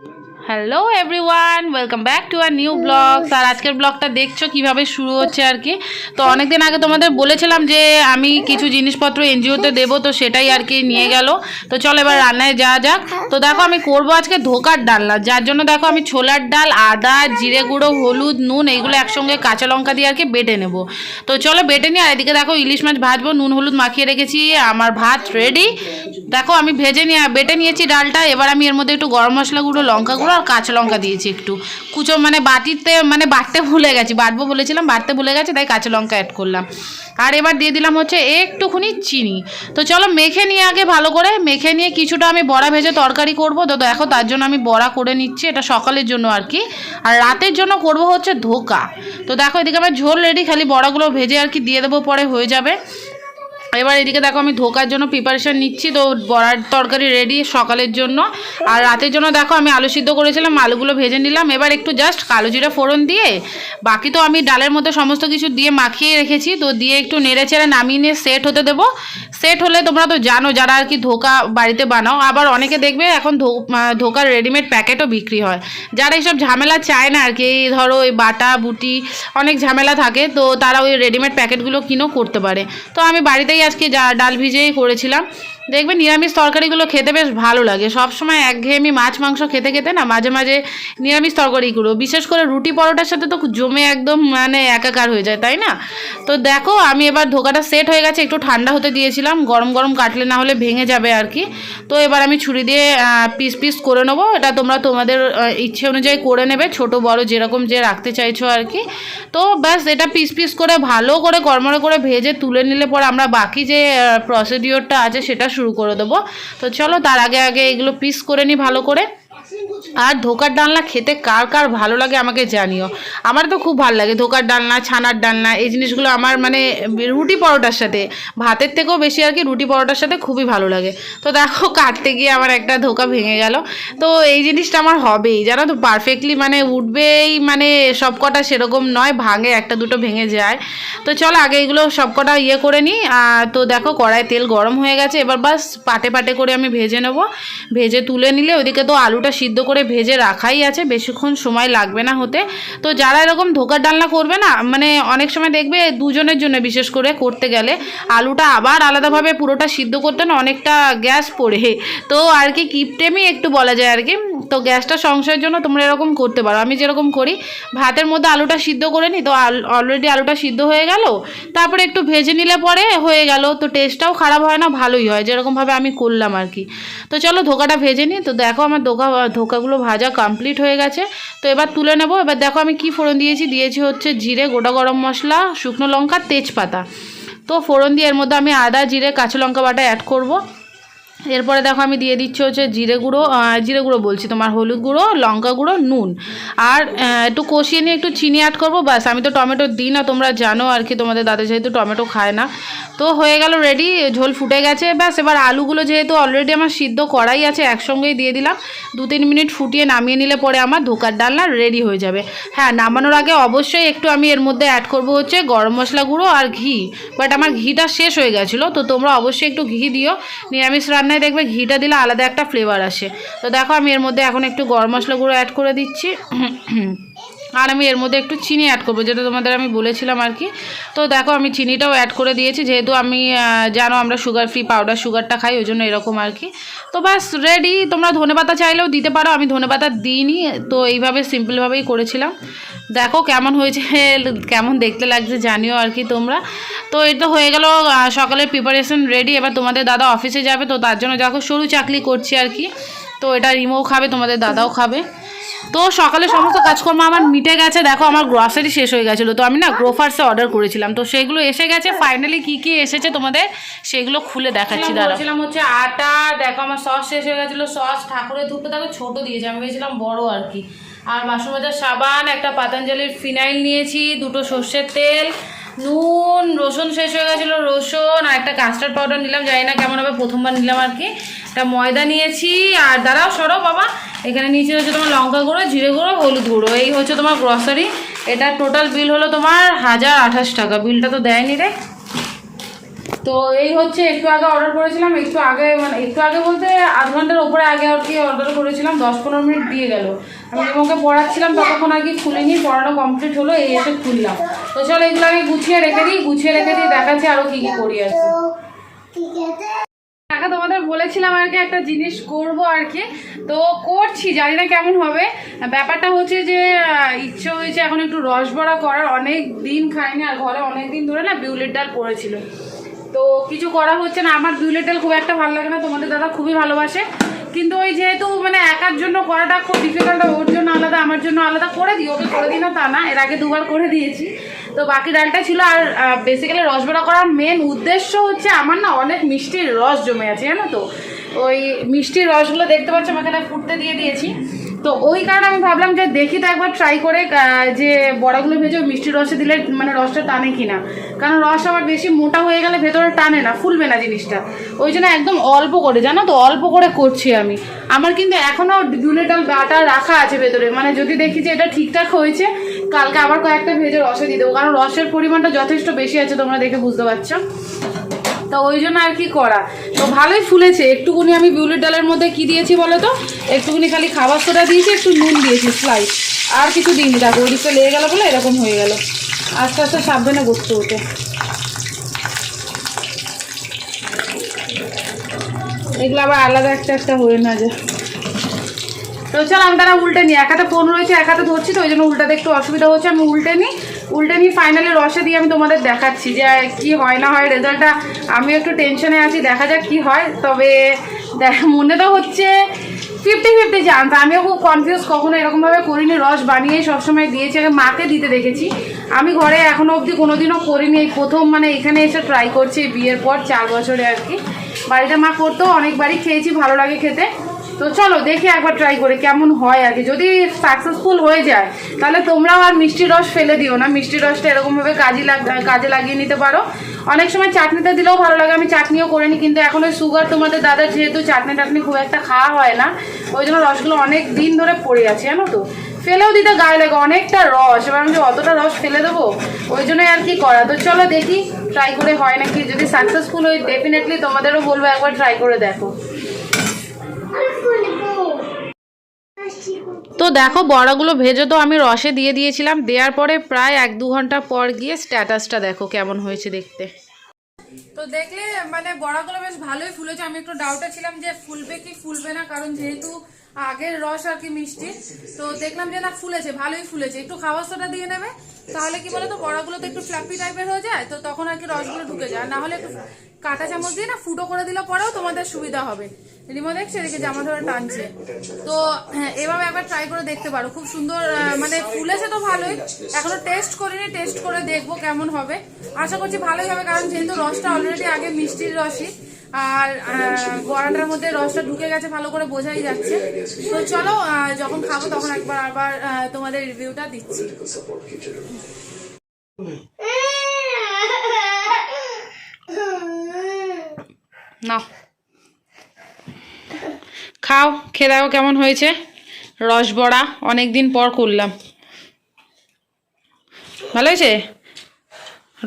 Thank you. Hello everyone welcome back to our new blog আর আজকের ব্লগটা দেখছ কীভাবে শুরু হচ্ছে আর কি? তো অনেকদিন আগে তোমাদের বলেছিলাম যে আমি কিছু জিনিসপত্র এনজিওতে দেবো তো সেটাই আর কি নিয়ে গেল। তো চলো এবার রান্নায় যাওয়া যাক। তো দেখো আমি করব আজকে ধোকার ডালনা যার জন্য দেখো আমি ছোলার ডাল আদা জিরে গুঁড়ো হলুদ নুন এইগুলো একসঙ্গে কাঁচা লঙ্কা দিয়ে আর কি বেটে নেব। তো চলো বেটে নিয়ে আর এদিকে দেখো ইলিশ মাছ ভাজবো নুন হলুদ মাখিয়ে রেখেছি আমার ভাত রেডি দেখো আমি ভেজে নিয়ে বেটে নিয়েছি ডালটা। এবার আমি এর মধ্যে একটু গরম মশলা গুঁড়ো লঙ্কা গুঁড়ো আর কাঁচা লঙ্কা দিয়েছি একটু। কুচো মানে বাটিতে মানে বাটতে ভুলে গেছি, বাটবো বলেছিলাম, বাটতে ভুলে গেছে, তাই কাঁচা লঙ্কা অ্যাড করলাম। আর এবার দিয়ে দিলাম হচ্ছে একটুখানি চিনি। তো চলো মেখে নিয়ে আগে ভালো করে, মেখে নিয়ে কিছুটা আমি বড়া ভেজে তরকারি করব। তো দেখো, তার জন্য আমি বড়া করে নিচ্ছি, এটা সকালের জন্য আর কি। আর রাতের জন্য করব হচ্ছে ধোকা। তো দেখো, এদিকে আমার ঝোল রেডি খালি বড়াগুলো ভেজে আর কি দিয়ে দেবো পরে, হয়ে যাবে। এবার এদিকে দেখো আমি ধোকার জন্য প্রিপারেশান নিচ্ছি, তো বড়ার তরকারি রেডি সকালের জন্য। আর রাতের জন্য দেখো আমি আলু সিদ্ধ করেছিলাম, আলুগুলো ভেজে নিলাম। এবার একটু জাস্ট কালো জিরা ফোড়ন দিয়ে, বাকি তো আমি ডালের মধ্যে সমস্ত কিছু দিয়ে মাখিয়ে রেখেছি, তো দিয়ে একটু নেড়ে চেড়ে নামিয়ে নিয়ে সেট হতে দেবো। সেট হলে তোমরা তো জানো যারা আর কি ধোকা বাড়িতে বানাও, আবার অনেকে দেখবে এখন ধোকার রেডিমেড প্যাকেটও বিক্রি হয়। যারা এইসব ঝামেলা চায় না আর কি ধরো ওই বাটা, বুটি, অনেক ঝামেলা থাকে, তো তারা ওই রেডিমেড প্যাকেটগুলো কিনেও করতে পারে। তো আমি বাড়িতেই আজকে যা ডাল ভিজেই করেছিলাম। দেখবে নিরামিষ তরকারিগুলো খেতে বেশ ভালো লাগে। সব সময় একঘেয়েমি মাছ মাংস খেতে খেতে না মাঝে মাঝে নিরামিষ তরকারিগুলো বিশেষ করে রুটি পরোটার সাথে তো জমে একদম মানে একাকার হয়ে যায়, তাই না? তো দেখো, আমি এবার ধোকাটা সেট হয়ে গেছে, একটু ঠান্ডা হতে দিয়েছিলাম। গরম গরম কাটলে না হলে ভেঙে যাবে আর কি। তো এবার আমি ছুরি দিয়ে পিস পিস করে নেব। এটা তোমরা তোমাদের ইচ্ছে অনুযায়ী করে নেবে। ছোট, বড় যেরকম যে রাখতে চাইছো আর কি। তো ব্যাস, এটা পিস পিস করে ভালো করে কর্মরে করে ভেজে তুলে নিলে পরে আমরা বাকি যে প্রসিডিওরটা আছে সেটা শুরু করে দেবো। তো চলো তার আগে আগে এগুলো পিস করে নিই ভালো করে। আর ধোকার ডালনা খেতে কার কার ভালো লাগে আমাকে জানিও। আমার তো খুব ভালো লাগে ধোকার ডালনা, ছানার ডালনা, এই জিনিসগুলো আমার মানে রুটি পরোটার সাথে। ভাতের থেকেও বেশি আর কি রুটি পরোটার সাথে খুবই ভালো লাগে। তো দেখো কাটতে গিয়ে আমার একটা ধোকা ভেঙে গেল। তো এই জিনিসটা আমার হবেই, জানো তো? পারফেক্টলি মানে উঠবেই মানে সব কটা সেরকম নয়, ভাঙে একটা দুটো ভেঙে যায়। তো চলো আগে এগুলো সব কটা ইয়ে করে নিই। তো দেখো কড়াই তেল গরম হয়ে গেছে, এবার বাস পাটে পাটে করে আমি ভেজে নেব। ভেজে তুলে নিলে ওইদিকে তো আলুটা সিদ্ধ করে ভেজে রাখাই আছে, বেশিক্ষণ সময় লাগবে না হতে। তো যারা এরকম ধোকার ডালনা করবে না মানে অনেক সময় দেখবে দুজনের জন্য বিশেষ করে করতে গেলে। আলুটা আবার আলাদাভাবে পুরোটা সিদ্ধ করতে না অনেকটা গ্যাস পড়ে। তো আর কি কিপটেমি একটু বলা যায় আর কি। তো গ্যাসটা সংশয়ের জন্য তোমরা এরকম করতে পারো। আমি যেরকম করি, ভাতের মধ্যে আলুটা সিদ্ধ করে নিই তো অলরেডি আলুটা সিদ্ধ হয়ে গেল। তারপরে একটু ভেজে নিলে পরে হয়ে গেল, তো টেস্টটাও খারাপ হয় না, ভালোই হয়, যেরকমভাবে আমি করলাম আর কি। তো চলো ধোকাটা ভেজে নিই, তো দেখো আমার ধোকা, ধোকাগুলো ভাজা কমপ্লিট হয়ে গেছে। তো এবার তুলে নেব, এবার দেখো আমি কি ফোড়ন দিয়েছি। দিয়েছি হচ্ছে জিরে, গোটা গরম মশলা, শুকনো লঙ্কা, তেজপাতা। তো ফোড়ন দিয়ে এর মধ্যে আমি আদা, জিরে, কাঁচা লঙ্কা বাটা অ্যাড করব। এরপরে দেখো আমি দিয়ে দিচ্ছি হচ্ছে জিরে গুঁড়ো জিরে গুঁড়ো বলছি তোমার, হলুদ গুঁড়ো, লঙ্কা গুঁড়ো, নুন। আর একটু কষিয়ে নিয়ে একটু চিনি অ্যাড করব, ব্যাস, আমি তো টমেটো দিই না, তোমরা জানো আর কি, তোমাদের দাদা যেহেতু টমেটো খায় না। তো হয়ে গেল রেডি ঝোল ফুটে গেছে, ব্যাস, এবার আলুগুলো যেহেতু অলরেডি আমার সিদ্ধ করাই আছে, একসঙ্গেই দিয়ে দিলাম। দু তিন মিনিট ফুটিয়ে নামিয়ে নিলে পরে আমার ধোকার ডালনা রেডি হয়ে যাবে। হ্যাঁ নামানোর আগে অবশ্যই একটু আমি এর মধ্যে অ্যাড করব হচ্ছে গরম মশলা গুঁড়ো আর ঘি। বাট আমার ঘিটা শেষ হয়ে গেছিল, তো তোমরা অবশ্যই একটু ঘি দিও। নিরামিষ রান্নায় দেখবে ঘিটা দিলে আলাদা একটা ফ্লেভার আসে। তো দেখো আমি এর মধ্যে এখন একটু গরম মশলা গুঁড়ো অ্যাড করে দিচ্ছি। আর আমি এর মধ্যে একটু চিনি অ্যাড করব, যেটা তোমাদের আমি বলেছিলাম আর কি। তো দেখো, আমি চিনিটাও অ্যাড করে দিয়েছি, যেহেতু আমি জানো আমরা সুগার ফ্রি পাউডার সুগারটা খাই, ওই জন্য এরকম আর কি। তো ব্যাস রেডি তোমরা ধনেপাতা চাইলেও দিতে পারো, আমি ধনেপাতা দিইনি, তো এইভাবে সিম্পলভাবেই করেছিলাম। দেখো কেমন হয়েছে, কেমন দেখতে লাগছে, জানিও আর কি তোমরা। তো এটা হয়ে গেল সকালের প্রিপারেশন রেডি এবার তোমাদের দাদা অফিসে যাবে, তো তার জন্য দেখো সরু চাকলি করছি আর কি। তো এটা রিমোও খাবে তোমাদের দাদাও খাবে। তো সকালে সমস্ত কাজকর্ম আমার মিটে গেছে। দেখো আমার গ্রসারি শেষ হয়ে গেছিল। তো আমি না গ্রোফার্সে অর্ডার করেছিলাম। তো সেগুলো এসে গেছে। ফাইনালি কি কি এসেছে তোমাদের সেগুলো খুলে দেখাচ্ছি। দাঁড়াচ্ছিলাম হচ্ছে আটা দেখো আমার সস শেষ হয়ে গেছিল। সস ঠাকুরের ধূপটা দেখো ছোটো দিয়েছে। আমি ভেবেছিলাম বড় আর কি। আর বাসন মাজার সাবান একটা পাতাঞ্জলির ফিনাইল নিয়েছি দুটো সর্ষের তেল নুন রসুন শেষ হয়ে গেছিল রসুন আর একটা কাস্টার্ড পাউডার নিলাম। জানি না কেমন হবে প্রথমবার নিলাম আর কি। একটা ময়দা নিয়েছি, আর দাঁড়াও সরো বাবা। এখানে নিচে হচ্ছে তোমার লঙ্কা গুঁড়ো, জিরে গুঁড়ো, হলুদ গুঁড়ো। এই হচ্ছে তোমার গ্রসারি এটা টোটাল বিল হলো তোমার হাজার আঠাশ টাকা। বিলটা তো দেয়নি রে। তো এই হচ্ছে একটু আগে অর্ডার করেছিলাম, একটু আগে মানে একটু আগে বলতে আধ ঘণ্টার উপরে আগে আর কি অর্ডার করেছিলাম, দশ পনেরো মিনিট দিয়ে গেল। আমি তোমাকে পড়াচ্ছিলাম, ততক্ষণ আর কি খুলিনি, পড়ানো কমপ্লিট হলো, এই এসে খুললাম। তো চলো এগুলো আমি গুছিয়ে রেখে দিই, গুছিয়ে রেখে দিই দেখাচ্ছি আরও কী কী করি আর টাকা তোমাদের বলেছিলাম আর কি, একটা জিনিস করব আর কি। তো করছি, জানি না কেমন হবে। ব্যাপারটা হচ্ছে যে ইচ্ছে হয়েছে এখন একটু রস বড়া করার। অনেক দিন খাইনি, আর ঘরে অনেক দিন ধরে না বিউলির ডাল পড়েছিল। তো কিছু করা হচ্ছে না। আমার বিউলির ডাল খুব একটা ভালো লাগে না। তোমাদের দাদা খুবই ভালোবাসে। কিন্তু ওই যেহেতু মানে একার জন্য করাটা খুব ডিফিকাল্ট ওর জন্য আলাদা, আমার জন্য আলাদা করে দিই। ওকে করে দিই না, তা না, এর আগে দুবার করে দিয়েছি। তো বাকি ডালটা ছিল, আর বেসিক্যালি রসবড়া করার মেন উদ্দেশ্য হচ্ছে আমার না অনেক মিষ্টির রস জমে আছে, জানো তো? ওই মিষ্টির রসগুলো দেখতে পাচ্ছ আমাকে ফুটতে দিয়ে দিয়েছি। তো ওই কারণে আমি ভাবলাম যে দেখি তো একবার ট্রাই করে যে বড়াগুলো ভেজে ওই মিষ্টির রসে দিলে মানে রসটা টানে কিনা। কারণ রস আবার বেশি মোটা হয়ে গেলে ভেতরে টানে না, ফুলবে না জিনিসটা। ওই জন্য একদম অল্প করে, জানো তো, অল্প করে করছি আমি। আমার কিন্তু এখনও দুলে ডাল বাটা রাখা আছে ভেতরে। মানে যদি দেখি যে এটা ঠিকঠাক হয়েছে, কালকে আবার কয়েকটা ভেজে রসে দিয়ে দেবো। কারণ রসের পরিমাণটা যথেষ্ট বেশি আছে, তোমরা দেখে বুঝতে পারছ। তো ওই জন্য আর কি করা। তো ভালোই ফুলেছে। একটুকুনি আমি বিউলির ডালের মধ্যে কি দিয়েছি বলো তো? একটুকুনি খালি খাবার সোডা দিয়েছি, একটু নুন দিয়েছি স্লাইস আর কিছু দিইনি। দেখো, ওদিকটা লেগে গেলো বলে এরকম হয়ে গেল। আস্তে আস্তে সাবধানে করতে হতো। এগুলো আবার আলাদা একটা একটা হয়ে না যায়। তো চল, আমি তারা উল্টে নিই। এক হাতে ফোন রয়েছে, এক হাতে ধরছি তো, ওই জন্য উল্টাতে একটু অসুবিধা হচ্ছে, আমি উল্টে নিই। উল্টে নিয়ে ফাইনালি রসে দিয়ে আমি তোমাদের দেখাচ্ছি যে কি হয় না হয় রেজাল্টটা আমি একটু টেনশনে আছি, দেখা যাক কি হয়। তবে মনে তো হচ্ছে ফিফটি ফিফটি চান্স আমিও খুব কনফিউজ কখনো এরকমভাবে করিনি। রস বানিয়েই সবসময় দিয়েছি, আগে মাকে দিতে দেখেছি। আমি ঘরে এখনও অবধি কোনোদিনও করিনি। এই প্রথম মানে এখানে এসে ট্রাই করছি বিয়ের পর চার বছরে আর কি। বাড়িতে মা করতেও অনেকবারই খেয়েছি, ভালো লাগে খেতে। তো চলো দেখি একবার ট্রাই করে কেমন হয় আর কি। যদি সাকসেসফুল হয়ে যায়, তাহলে তোমরাও আর মিষ্টি রস ফেলে দিও না। মিষ্টি রসটা এরকমভাবে কাজে কাজে লাগিয়ে নিতে পারো। অনেক সময় চাটনিতে দিলেও ভালো লাগে, আমি চাটনিও করে নিই কিন্তু এখন ওই সুগার তোমাদের দাদার যেহেতু চাটনি টাটনি খুব একটা খাওয়া হয় না, ওই জন্য রসগুলো অনেক দিন ধরে পড়ে আছে, জানো তো। ফেলেও দিতে গায়ে লাগে, অনেকটা রস। এবার আমি অতটা রস ফেলে দেবো, ওই জন্যই আর কি করা। তো চলো দেখি ট্রাই করে হয় নাকি? যদি সাকসেসফুল হয় ডেফিনেটলি তোমাদেরও বলব, একবার ট্রাই করে দেখো। তো দেখো বড়াগুলো ভেজে তো আমি রসে দিয়ে দিয়েছিলাম, দেওয়ার পরে প্রায় এক দু ঘণ্টা পর গিয়ে স্ট্যাটাসটা দেখো কেমন হয়েছে দেখতে। তো দেখলে মানে বড়াগুলো বেশ ভালোই ফুলেছে, আমি একটু ডাউটে ছিলাম যে ফুলবে কি ফুলবে না, কারণ যেহেতু আগের রস আর কি মিষ্টি, তো দেখলাম যে না ফুলেছে, ভালোই ফুলেছে। একটু খাবার সোডা দিয়ে নেবে, তাহলে কি বলতো, বড়াগুলো তো একটু ফ্ল্যাপি টাইপের হয়ে যায়, তো তখন আর কি রসগুলো ঢুকে যায়। না হলে কাঁটা চামচ দিয়ে না ফুটো করে দিলে পরেও তোমাদের সুবিধা হবে। রিমো দেখছে এদিকে জামা ধরে টানছে। তো হ্যাঁ, এভাবে একবার ট্রাই করে দেখতে পারো। খুব সুন্দর মানে ফুলেছে তো ভালোই। এখনও টেস্ট করিনি টেস্ট করে দেখব কেমন হবে। আশা করছি ভালোই হবে কারণ যেহেতু রসটা অলরেডি আগে মিষ্টির রসই আর আহ, বড়াটার মধ্যে রসটা ঢুকে গেছে ভালো করে বোঝাই যাচ্ছে। তো চলো যখন খাব তখন একবার আবার তোমাদের রিভিউটা দিচ্ছি। না খাও খেয়ে দেখো কেমন হয়েছে? রস বড়া অনেক দিন পর করলাম। ভালো হয়েছে?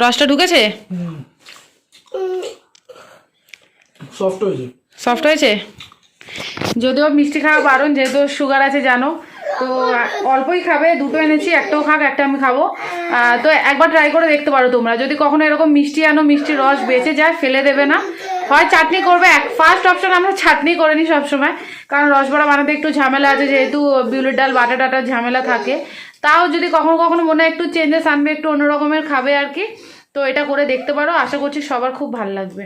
রসটা ঢুকেছে? সফট হয়েছে। সফট হয়েছে? যদিও মিষ্টি খাওয়া বারণ যেহেতু সুগার আছে জানো। তো অল্পই খাবে দুটো এনেছি একটাও খাক একটা আমি খাব। তো একবার ট্রাই করে দেখতে পারো তোমরা। যদি কখনো এরকম মিষ্টি আনো মিষ্টির রস বেঁচে যায় ফেলে দেবে না। হয় চাটনি করবে, এক ফার্স্ট অপশন আমরা চাটনি করে নিই সবসময়। কারণ রসবড়া বানাতে একটু ঝামেলা আছে, যেহেতু বিউলির ডাল বাটা টাটার ঝামেলা থাকে। তাও যদি কখনো কখনো মনে একটু চেঞ্জেস আনবে, একটু অন্যরকমের খাবে আর কি, তো এটা করে দেখতে পারো। আশা করছি সবার খুব ভালো লাগবে।